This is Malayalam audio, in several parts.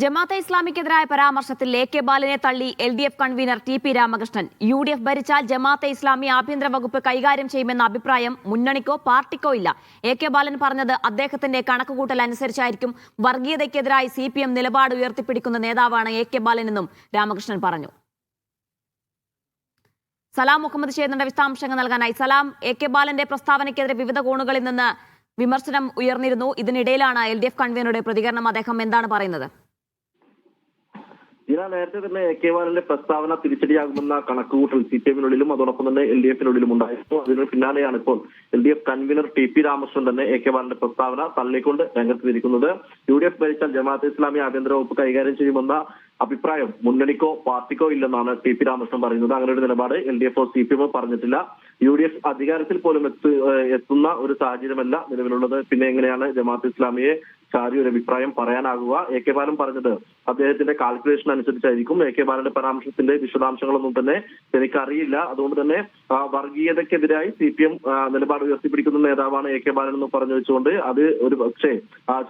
ജമാഅത്തെ ഇസ്ലാമിക്കെതിരായ പരാമർശത്തിൽ എ കെ ബാലനെ തള്ളി L D F convener T P Ramakrishnan. U D F ഭരിച്ചാൽ Jamaat-e Islami ആഭ്യന്തര വകുപ്പ് കൈകാര്യം ചെയ്യുമെന്ന അഭിപ്രായം മുന്നണിക്കോ പാർട്ടിക്കോ ഇല്ല. എ കെ ബാലൻ പറഞ്ഞത് അദ്ദേഹത്തിന്റെ കണക്കുകൂട്ടൽ അനുസരിച്ചായിരിക്കും വർഗീയതയ്ക്കെതിരായി സി പി എം നിലപാട് ഉയർത്തിപ്പിടിക്കുന്ന നേതാവാണ് എ കെ ബാലനെന്നും രാമകൃഷ്ണൻ പറഞ്ഞു. സലാം മുഹമ്മദ് ഷേദിന്റെ വിശദാംശങ്ങൾ നൽകാനായി. സലാം എ കെ ബാലന്റെ പ്രസ്താവനയ്ക്കെതിരെ വിവിധ കോണുകളിൽ നിന്ന് വിമർശനം ഉയർന്നിരുന്നു. ഇതിനിടയിലാണ് എൽ ഡി എഫ് കൺവീനറുടെ പ്രതികരണം. അദ്ദേഹം എന്താണ് പറയുന്നത്? ഇതാ നേരത്തെ തന്നെ എ കെ ബാലന്റെ പ്രസ്താവന തിരിച്ചടിയാകുമെന്ന കണക്കുകൂട്ടൽ സി പി എമ്മിനുള്ളിലും അതോടൊപ്പം തന്നെ എൽ ഡി എഫിനുള്ളിലും ഉണ്ടായിരുന്നു. അതിന് പിന്നാലെയാണ് ഇപ്പോൾ L D F convener T P Ramakrishnan തന്നെ എ കെ ബാലന്റെ പ്രസ്താവന തള്ളിക്കൊണ്ട് രംഗത്തിരിക്കുന്നത് യു ഡി എഫ് ഭരിച്ചാൽ ജമാഅത്ത് ഇസ്ലാമി ആഭ്യന്തര വകുപ്പ് കൈകാര്യം ചെയ്യുമെന്ന അഭിപ്രായം മുന്നണിക്കോ പാർട്ടിക്കോ ഇല്ലെന്നാണ് ടി പി രാമകൃഷ്ണൻ പറയുന്നത്. അങ്ങനെ ഒരു നിലപാട് എൽ ഡി എഫോ സി പി എമ്മോ പറഞ്ഞിട്ടില്ല. യു ഡി എഫ് അധികാരത്തിൽ പോലും എത്തു എത്തുന്ന ഒരു സാഹചര്യമല്ല നിലവിലുള്ളത്. പിന്നെ എങ്ങനെയാണ് ജമാഅത്ത് ഇസ്ലാമിയെ ചാരി ഒരു അഭിപ്രായം പറയാനാകുക. എ കെ ബാലൻ പറഞ്ഞത് അദ്ദേഹത്തിന്റെ കാൽക്കുലേഷൻ അനുസരിച്ചായിരിക്കും. എ കെ ബാലന്റെ പരാമർശത്തിന്റെ വിശദാംശങ്ങളൊന്നും തന്നെ എനിക്കറിയില്ല. അതുകൊണ്ട് തന്നെ വർഗീയതക്കെതിരായി സി പി എം നിലപാട് ഉയർത്തിപ്പിടിക്കുന്ന നേതാവാണ് എ കെ ബാലൻ എന്ന് പറഞ്ഞു വെച്ചുകൊണ്ട് അത് ഒരു പക്ഷേ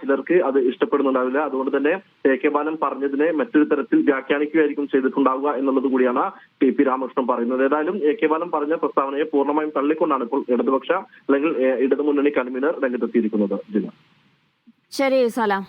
ചിലർക്ക് അത് ഇഷ്ടപ്പെടുന്നുണ്ടാവില്ല. അതുകൊണ്ട് തന്നെ എ കെ ബാലൻ പറഞ്ഞതിനെ മറ്റൊരു തരത്തിൽ വ്യാഖ്യാനിക്കുകയായിരിക്കും ചെയ്തിട്ടുണ്ടാവുക എന്നുള്ളത് കൂടിയാണ് ടി പി രാമകൃഷ്ണൻ പറയുന്നത്. ഏതായാലും എ കെ ബാലൻ പറഞ്ഞ പ്രസ്താവനയെ പൂർണമായും തള്ളിക്കൊണ്ടാണ് ഇപ്പോൾ ഇടതുപക്ഷ അല്ലെങ്കിൽ ഇടതുമുന്നണി കൺവീനർ രംഗത്തെത്തിയിരിക്കുന്നത്. ജില്ല ശരി സലാം.